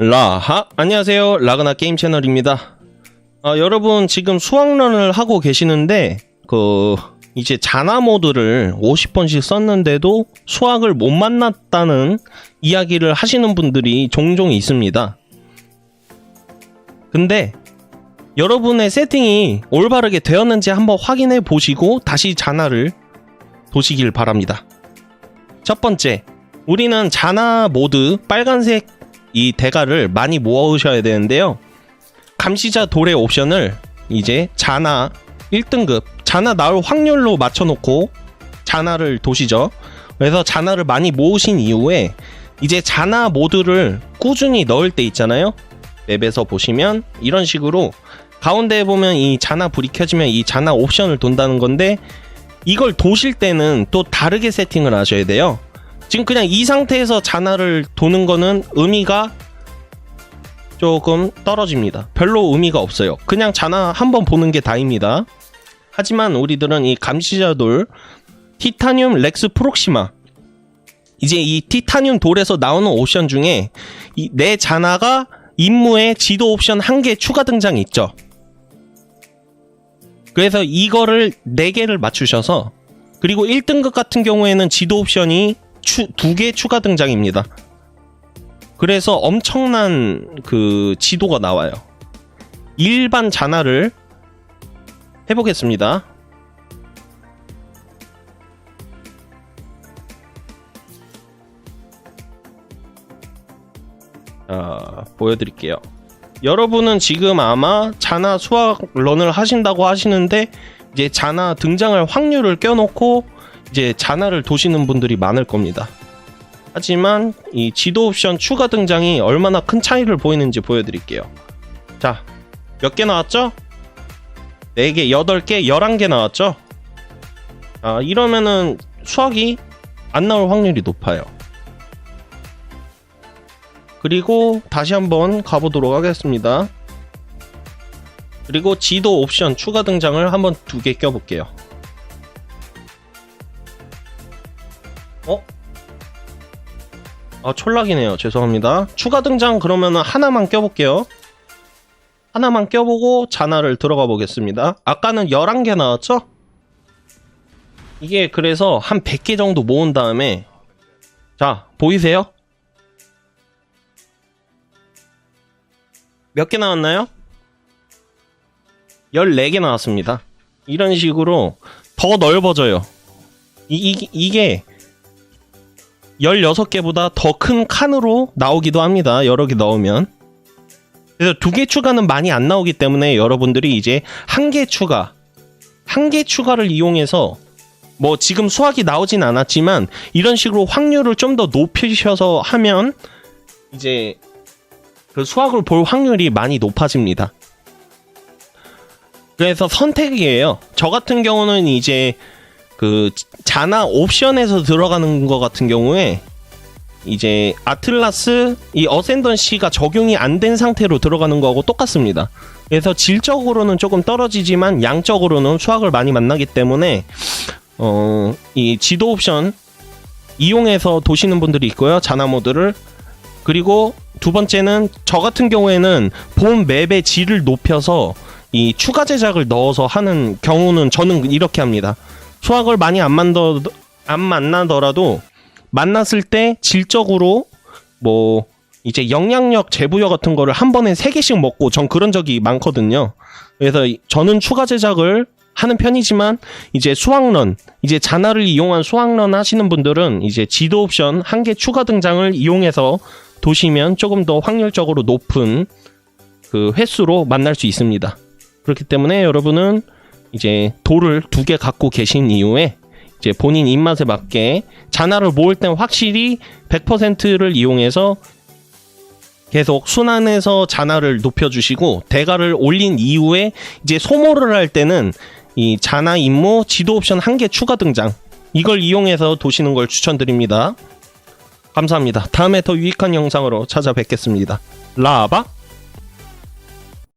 라하? 안녕하세요. 라그나 게임 채널입니다. 아, 여러분 지금 수학런을 하고 계시는데 그 이제 자나 모드를 50번씩 썼는데도 수학을 못 만났다는 이야기를 하시는 분들이 종종 있습니다. 근데 여러분의 세팅이 올바르게 되었는지 한번 확인해 보시고 다시 자나를 도시길 바랍니다. 첫 번째 우리는 자나 모드 빨간색 이 대가를 많이 모으셔야 되는데요. 감시자 돌의 옵션을 이제 자나 1등급 자나 나올 확률로 맞춰놓고 자나를 도시죠. 그래서 자나를 많이 모으신 이후에 이제 자나 모드를 꾸준히 넣을 때 있잖아요. 맵에서 보시면 이런 식으로 가운데에 보면 이 자나 불이 켜지면 이 자나 옵션을 돈다는 건데 이걸 도실 때는 또 다르게 세팅을 하셔야 돼요. 지금 그냥 이 상태에서 자나를 도는 거는 의미가 조금 떨어집니다. 별로 의미가 없어요. 그냥 자나 한 번 보는 게 다입니다. 하지만 우리들은 이 감시자 돌 티타늄 렉스 프록시마 이제 이 티타늄 돌에서 나오는 옵션 중에 이내 자나가 임무에 지도 옵션 한 개 추가 등장이 있죠. 그래서 이거를 4개를 맞추셔서 그리고 1등급 같은 경우에는 지도 옵션이 두 개 추가 등장입니다. 그래서 엄청난 그 지도가 나와요. 일반 자나를 해보겠습니다. 자, 보여드릴게요. 여러분은 지금 아마 자나 수학 런을 하신다고 하시는데 이제 자나 등장할 확률을 껴놓고 이제 자나를 도시는 분들이 많을 겁니다. 하지만 이 지도 옵션 추가 등장이 얼마나 큰 차이를 보이는지 보여드릴게요. 자, 몇 개 나왔죠? 4개, 8개, 11개 나왔죠? 아, 이러면은 수학이 안 나올 확률이 높아요. 그리고 다시 한번 가보도록 하겠습니다. 그리고 지도 옵션 추가 등장을 한번 두 개 껴볼게요. 어? 아, 촐락이네요. 죄송합니다. 추가 등장 그러면은 하나만 껴볼게요. 하나만 껴보고 자나를 들어가 보겠습니다. 아까는 11개 나왔죠? 이게 그래서 한 100개 정도 모은 다음에 자, 보이세요? 몇 개 나왔나요? 14개 나왔습니다. 이런 식으로 더 넓어져요. 이, 이, 이게 16개보다 더 큰 칸으로 나오기도 합니다. 여러 개 넣으면. 그래서 두 개 추가는 많이 안 나오기 때문에 여러분들이 이제 한 개 추가, 한 개 추가를 이용해서 뭐 지금 수학이 나오진 않았지만 이런 식으로 확률을 좀 더 높이셔서 하면 이제 그 수학을 볼 확률이 많이 높아집니다. 그래서 선택이에요. 저 같은 경우는 이제 그 자나 옵션에서 들어가는 것 같은 경우에 이제 아틀라스 이 어센던시가 적용이 안 된 상태로 들어가는 거하고 똑같습니다. 그래서 질적으로는 조금 떨어지지만 양적으로는 수학을 많이 만나기 때문에 어, 이 지도 옵션 이용해서 도시는 분들이 있고요. 자나 모드를 그리고 두 번째는 저 같은 경우에는 본 맵의 질을 높여서 이 추가 제작을 넣어서 하는 경우는 저는 이렇게 합니다. 수학을 많이 안 만더 안 만나더라도 만났을 때 질적으로 뭐 이제 영향력 재부여 같은 거를 한 번에 세 개씩 먹고 전 그런 적이 많거든요. 그래서 저는 추가 제작을 하는 편이지만 이제 수학런 이제 자나를 이용한 수학런 하시는 분들은 이제 지도 옵션 한 개 추가 등장을 이용해서 도시면 조금 더 확률적으로 높은 그 횟수로 만날 수 있습니다. 그렇기 때문에 여러분은 이제 돌을 두 개 갖고 계신 이후에 이제 본인 입맛에 맞게 자나를 모을 땐 확실히 100%를 이용해서 계속 순환해서 자나를 높여주시고 대가를 올린 이후에 이제 소모를 할 때는 이 자나 임무 지도 옵션 한 개 추가 등장 이걸 이용해서 도시는 걸 추천드립니다. 감사합니다. 다음에 더 유익한 영상으로 찾아뵙겠습니다. 라바